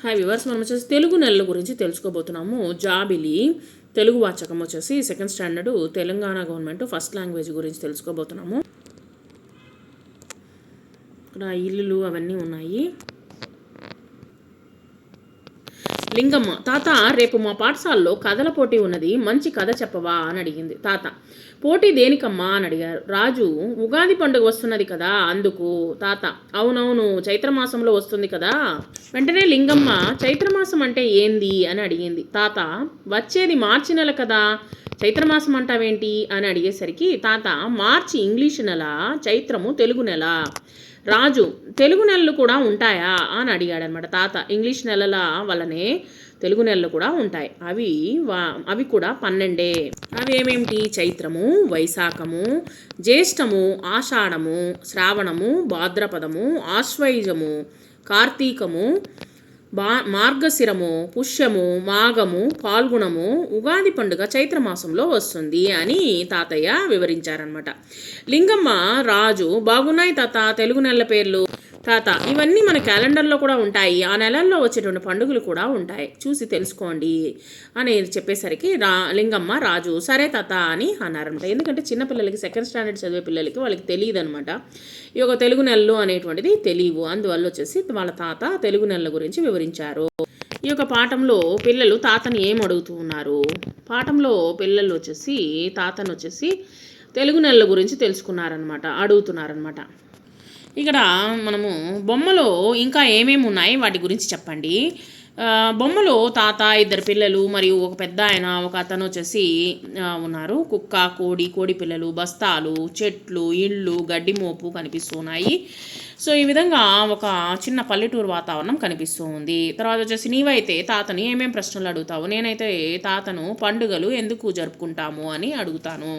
Hi viewers మనం వచ్చేసి తెలుగు నెలల గురించి తెలుసుకోబోతున్నాము. జాబిలి తెలుగు వాచకం వచ్చేసి second standard Telangana government first language గురించి తెలుసుకోబోతున్నాము. ఇక్కడ ఇల్లులు అవన్నీ ఉన్నాయి. లింగమ్మ తాత రేపు మా పాఠశాలలో కథల పోటీ ఉన్నది మంచి కథ చెప్పవా అని అడిగింది తాత. పోటీ దేనికమ్మా అని అడిగారు. రాజు ఉగాది పండుగ వస్తున్నది కదా అందుకు తాత. అవునవును చైత్రమాసంలో వస్తుంది కదా. వెంటనే లింగమ్మ చైత్రమాసం అంటే ఏంది అని అడిగింది. తాత. వచ్చేది మార్చి నెల కదా. చైత్రమాసం అంటావేంటి అని అడిగేసరికి తాత మార్చి ఇంగ్లీషు నెల చైత్రము తెలుగు నెల. రాజు తెలుగు నెలలు కూడా ఉంటాయా? అని అడిగాడనమాట తాత. ఇంగ్లీష్ నెలల వల్లనే తెలుగు నెలలు కూడా ఉంటాయి. అవి వా అవి కూడా పన్నెండే. అవి ఏమేమిటి? చైత్రము వైశాఖము జ్యేష్టము ఆషాఢము శ్రావణము భాద్రపదము ఆశ్వయుజము కార్తీకము బా మార్గశిరము పుష్యము మాఘము పాల్గుణము ఉగాది పండుగ చైత్రమాసంలో వస్తుంది అని తాతయ్య వివరించారనమాట లింగమ్మ రాజు బాగున్నాయి తాత తెలుగు నెలల పేర్లు. తాత ఇవన్నీ మన క్యాలెండర్లో కూడా ఉంటాయి. ఆ నెలల్లో వచ్చేటువంటి పండుగలు కూడా ఉంటాయి. చూసి తెలుసుకోండి అని చెప్పేసరికి రా లింగమ్మ రాజు సరే తాత అని అన్నారనమాట ఎందుకంటే చిన్నపిల్లలకి సెకండ్ స్టాండర్డ్ చదివే పిల్లలకి వాళ్ళకి తెలియదు అనమాట ఈ యొక్క తెలుగు నెలలు అనేటువంటిది తెలియవు. అందువల్ల వచ్చేసి వాళ్ళ తాత తెలుగు నెలల గురించి వివరించారు. ఈ యొక్క పాఠంలో పిల్లలు తాతని ఏం అడుగుతూ ఉన్నారు? పాఠంలో పిల్లలు వచ్చేసి తాతను వచ్చేసి తెలుగు నెలల గురించి తెలుసుకున్నారనమాట అడుగుతున్నారనమాట ఇక్కడ మనము బొమ్మలో ఇంకా ఏమేమి ఉన్నాయి? వాటి గురించి చెప్పండి. బొమ్మలో తాత ఇద్దరు పిల్లలు మరియు ఒక పెద్ద ఆయన ఒక అతను వచ్చేసి ఉన్నారు. కుక్క కోడి కోడి పిల్లలు బస్తాలు చెట్లు ఇళ్ళు గడ్డి మోపు కనిపిస్తున్నాయి సో ఈ విధంగా ఒక చిన్న పల్లెటూరు వాతావరణం కనిపిస్తూ ఉంది. తర్వాత వచ్చేసి నీవైతే తాతని ఏమేం ప్రశ్నలు అడుగుతావు? నేనైతే తాతను పండుగలు ఎందుకు జరుపుకుంటాము అని అడుగుతాను.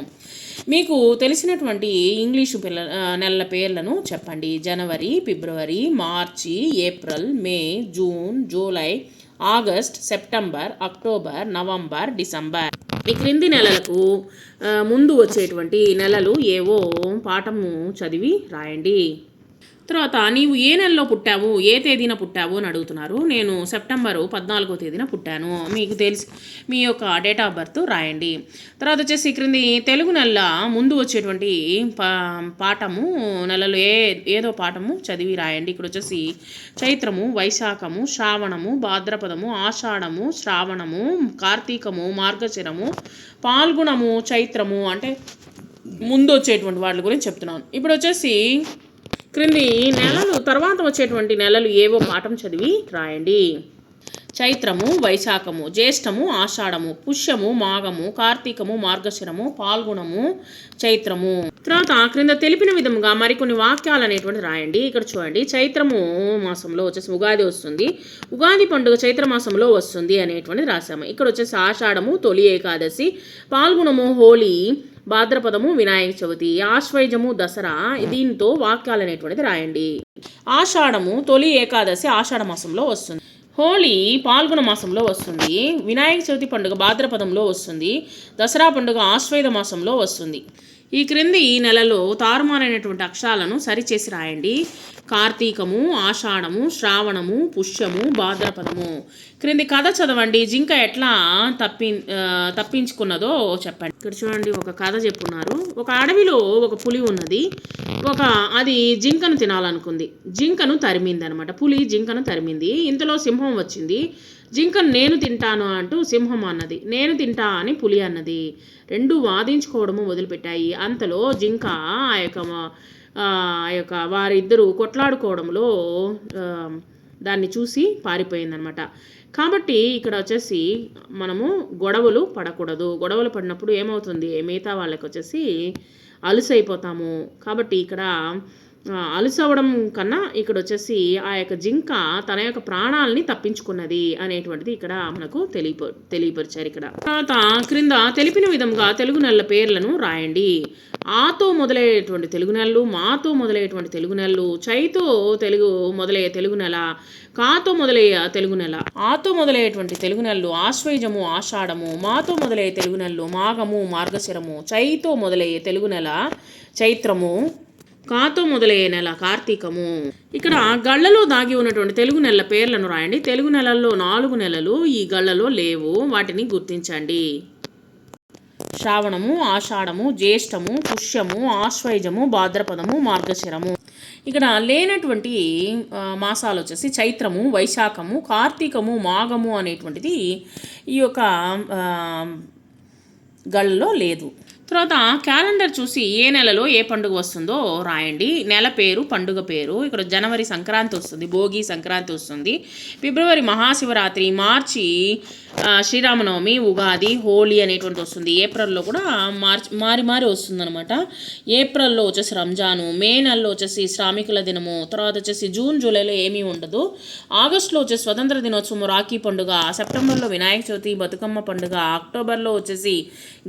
మీకు తెలిసినటువంటి ఇంగ్లీషు పిల్ల నెలల పేర్లను చెప్పండి. జనవరి ఫిబ్రవరి మార్చి April May June July August September October November December. ఈ క్రింది నెలలకు ముందు వచ్చేటువంటి నెలలు ఏవో పాఠము చదివి రాయండి. తర్వాత నీవు ఏ నెలలో పుట్టావు? ఏ తేదీన పుట్టావు అని అడుగుతున్నారు. నేను సెప్టెంబరు పద్నాలుగో తేదీన పుట్టాను. మీకు తెలిసి మీ యొక్క డేట్ ఆఫ్ బర్త్ రాయండి. తర్వాత వచ్చేసి క్రింది తెలుగు నెల ముందు వచ్చేటువంటి పా పాఠము నెలలో ఏ ఏదో పాఠము చదివి రాయండి. ఇక్కడ వచ్చేసి చైత్రము వైశాఖము శ్రావణము భాద్రపదము ఆషాఢము శ్రావణము కార్తీకము మార్గశిరము పాల్గుణము చైత్రము అంటే ముందు వచ్చేటువంటి వాటి గురించి చెప్తున్నాను. ఇప్పుడు వచ్చేసి క్రింది నెలలు తర్వాత వచ్చేటువంటి నెలలు ఏవో పాఠం చదివి రాయండి. చైత్రము వైశాఖము జ్యేష్ఠము ఆషాఢము పుష్యము మాఘము కార్తీకము మార్గశిరము పాల్గుణము చైత్రము. తర్వాత క్రింద తెలిపిన విధముగా మరికొన్ని వాక్యాలు అనేటువంటి రాయండి. ఇక్కడ చూడండి చైత్రము మాసంలో వచ్చేసి ఉగాది వస్తుంది. ఉగాది పండుగ చైత్ర మాసంలో వస్తుంది అనేటువంటిది రాసాము ఇక్కడ వచ్చేసి ఆషాఢము తొలి ఏకాదశి పాల్గుణము హోలీ భాద్రపదము వినాయక చవితి ఆశ్వయుజము దసరా దీంతో వాక్యాలు అనేటువంటిది రాయండి. ఆషాఢము తొలి ఏకాదశి ఆషాఢ మాసంలో వస్తుంది. హోలీ పాల్గొన మాసంలో వస్తుంది. వినాయక చవితి పండుగ భాద్రపదంలో వస్తుంది. దసరా పండుగ ఆశ్వేద మాసంలో వస్తుంది. ఈ క్రింది ఈ నెలలో తారుమారైనటువంటి అక్షరాలను సరిచేసి రాయండి. కార్తీకము ఆషాఢము శ్రావణము పుష్యము భాద్రపదము. క్రింది కథ చదవండి. జింక ఎట్లా తప్పి తప్పించుకున్నదో చెప్పండి. ఇక్కడ చూడండి ఒక కథ చెప్పున్నారు. ఒక అడవిలో ఒక పులి ఉన్నది. ఒక అది జింకను తినాలనుకుంది. జింకను తరిమింది అనమాట పులి జింకను తరిమింది. ఇంతలో సింహం వచ్చింది. జింకను నేను తింటాను అంటూ సింహం అన్నది. నేను తింటా అని పులి అన్నది. రెండు వాదించుకోవడము వదిలిపెట్టాయి అంతలో జింక ఆ యొక్క ఆ యొక్క వారిద్దరూ కొట్లాడుకోవడంలో దాన్ని చూసి పారిపోయిందనమాట. కాబట్టి ఇక్కడ వచ్చేసి మనము గొడవలు పడకూడదు. గొడవలు పడినప్పుడు ఏమవుతుంది? మిగతా వాళ్ళకి వచ్చేసి అలుసైపోతాము. కాబట్టి ఇక్కడ అలసవడం కన్నా ఇక్కడ వచ్చేసి ఆ యొక్క జింక తన యొక్క ప్రాణాలని తప్పించుకున్నది అనేటువంటిది ఇక్కడ మనకు తెలియప తెలియపరిచారు ఇక్కడ. తర్వాత క్రింద తెలిపిన విధంగా తెలుగు నెలల పేర్లను రాయండి. ఆతో మొదలయ్యేటువంటి తెలుగు నెలలు మాతో మొదలయ్యేటువంటి తెలుగు నెలలు చైతో తెలుగు మొదలయ్యే తెలుగు నెల కాతో మొదలయ్యే తెలుగు నెల ఆతో మొదలయ్యేటువంటి తెలుగు నెలలు ఆశ్వయుజము ఆషాఢము మాతో మొదలయ్యే తెలుగు నెలలు మాఘము మార్గశిరము చైతో మొదలయ్యే తెలుగు నెల చైత్రము కాతో మొదలయ్యే నెల కార్తీకము. ఇక్కడ గళ్ళలో దాగి ఉన్నటువంటి తెలుగు నెలల పేర్లను రాయండి. తెలుగు నెలల్లో నాలుగు నెలలు ఈ గళ్ళలో లేవు. వాటిని గుర్తించండి. శ్రావణము ఆషాఢము జ్యేష్టము పుష్యము ఆశ్వయుజము భాద్రపదము మార్గశిరము. ఇక్కడ లేనటువంటి మాసాలు వచ్చేసి చైత్రము వైశాఖము కార్తీకము మాఘము అనేటువంటిది ఈ యొక్క గళ్ళలో లేదు. తర్వాత క్యాలెండర్ చూసి ఏ నెలలో ఏ పండుగ వస్తుందో రాయండి. నెల పేరు పండుగ పేరు. ఇక్కడ జనవరి సంక్రాంతి వస్తుంది భోగి సంక్రాంతి వస్తుంది. ఫిబ్రవరి మహాశివరాత్రి మార్చి శ్రీరామనవమి ఉగాది హోలీ అనేటువంటి వస్తుంది. ఏప్రిల్లో కూడా మార్చి మారి మారి వస్తుందనమాట ఏప్రిల్లో వచ్చేసి రంజాను మే నెలలో వచ్చేసి శ్రామికుల దినము తర్వాత వచ్చేసి జూన్ జూలైలో ఏమీ ఉండదు. ఆగస్టులో వచ్చేసి స్వతంత్ర దినోత్సవం రాఖీ పండుగ సెప్టెంబర్లో వినాయక చవితి బతుకమ్మ పండుగ అక్టోబర్లో వచ్చేసి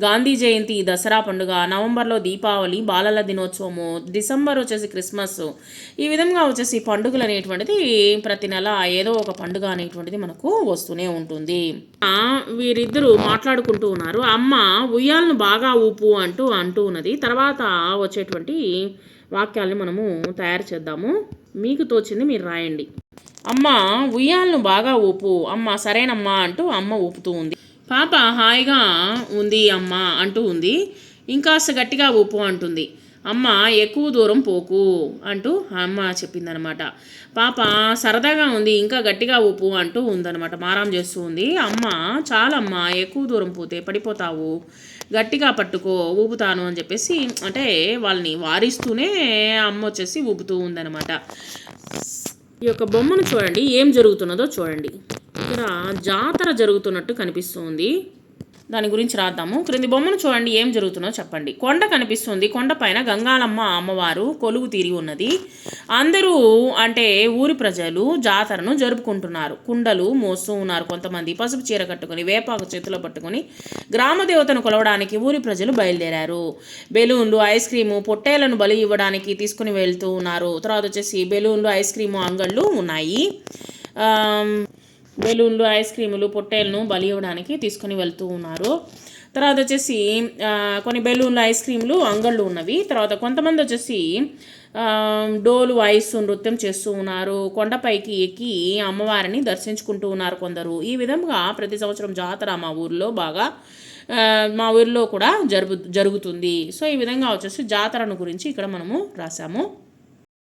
గాంధీ జయంతి దసరా పండుగ నవంబర్లో దీపావళి బాలల దినోత్సవము డిసెంబర్ వచ్చేసి క్రిస్మస్. ఈ విధంగా వచ్చేసి పండుగలు అనేటువంటిది ప్రతి నెల ఏదో ఒక పండుగ అనేటువంటిది మనకు వస్తూనే ఉంటుంది. వీరిద్దరూ మాట్లాడుకుంటూ ఉన్నారు. అమ్మ ఉయ్యాలను బాగా ఊపు అంటూ అంటూ ఉన్నది. తర్వాత వచ్చేటువంటి వాక్యాలను మనము తయారు చేద్దాము. మీకు తోచింది మీరు రాయండి. అమ్మ ఉయ్యాలను బాగా ఊపు. అమ్మ సరేనమ్మా అంటూ అమ్మ ఊపుతూ ఉంది. పాప హాయిగా ఉంది అమ్మ అంటూ ఉంది. ఇంకాస్త గట్టిగా ఊపు అంటుంది. అమ్మ ఎక్కువ దూరం పోకు అంటూ అమ్మ చెప్పిందనమాట. పాప సరదాగా ఉంది ఇంకా గట్టిగా ఊపు అంటూ ఉందనమాట. మారం చేస్తూ ఉంది. అమ్మ చాలమ్మ ఎక్కువ దూరం పోతే పడిపోతావు. గట్టిగా పట్టుకో ఊపుతాను అని చెప్పేసి అంటే వాళ్ళని వారిస్తూనే అమ్మ వచ్చేసి ఊపుతూ ఉందనమాట. ఈ యొక్క బొమ్మను చూడండి ఏం జరుగుతున్నదో చూడండి. ఇక్కడ జాతర జరుగుతున్నట్టు కనిపిస్తుంది దాని గురించి రాద్దాము. క్రింది బొమ్మను చూడండి ఏం జరుగుతుందో చెప్పండి. కొండ కనిపిస్తుంది. కొండపైన గంగాలమ్మ అమ్మవారు కొలువు తీరి ఉన్నది. అందరూ అంటే ఊరి ప్రజలు జాతరను జరుపుకుంటున్నారు. కుండలు మోస్తూ ఉన్నారు కొంతమంది. పసుపు చీర కట్టుకొని వేపాకు చేతిలో పట్టుకొని గ్రామ దేవతను కొలవడానికి ఊరి ప్రజలు బయలుదేరారు. బెలూన్లు ఐస్ క్రీము పొట్టేలను బలి ఇవ్వడానికి తీసుకుని వెళ్తూ ఉన్నారు. తర్వాత వచ్చేసి బెలూన్లు ఐస్ క్రీము అంగళ్ళు ఉన్నాయి. బెలూన్లు ఐస్ క్రీములు పొట్టేలను బలి ఇవ్వడానికి తీసుకొని వెళ్తూ ఉన్నారు. తర్వాత వచ్చేసి కొన్ని బెలూన్లు ఐస్ క్రీములు అంగళ్ళు ఉన్నవి. తర్వాత కొంతమంది వచ్చేసి డోలు వాయిస్తూ నృత్యం చేస్తూ ఉన్నారు. కొండపైకి ఎక్కి అమ్మవారిని దర్శించుకుంటూ ఉన్నారు కొందరు. ఈ విధంగా ప్రతి సంవత్సరం జాతర మా ఊర్లో బాగా మా ఊర్లో కూడా జరుగు జరుగుతుంది. సో ఈ విధంగా వచ్చేసి జాతరను గురించి ఇక్కడ మనము రాసాము